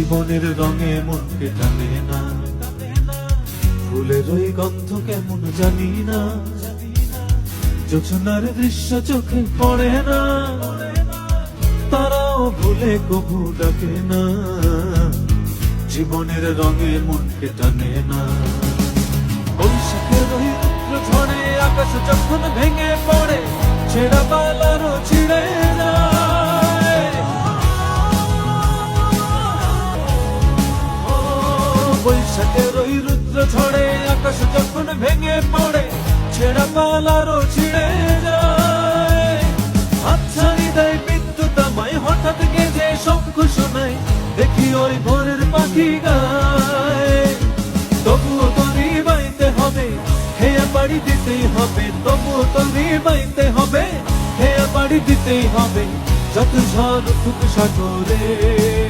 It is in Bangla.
জীবনের রঙে মনকে টানে না। ফুলের ওই গন্ধ কেমন জানি না। যোচনার দৃশ্য চোখে পড়ে না। তারাও ভুলে কবু ডাকে না। জীবনের রঙে মনকে টানে না। বৈশাখের ওই রুদ্র ঝড়ে আকাশ যখন ভেঙে পড়ে, ছেঁড়া পালারও ছিঁড়ে বৈশাখের ওই রুদ্র ঝড়ে, আকাশ যখন ভেঙে পড়ে, ছেঁড়া পালারও ছিঁড়ে যায়। হাতছানি দেয় বিদ্যুৎ আমায়, হঠাৎ গেজে শঙ্খ শোনায়, দেখি ওই ভোরের পাখি গায়। তবুও তরি বাইতে হবে, হেয়া বাড়ি দিতেই হবে, তবুও তরি বাইতে হবে, হেয়া বাড়ি দিতেই হবে, যত ঝড় উঠুক সাগরে।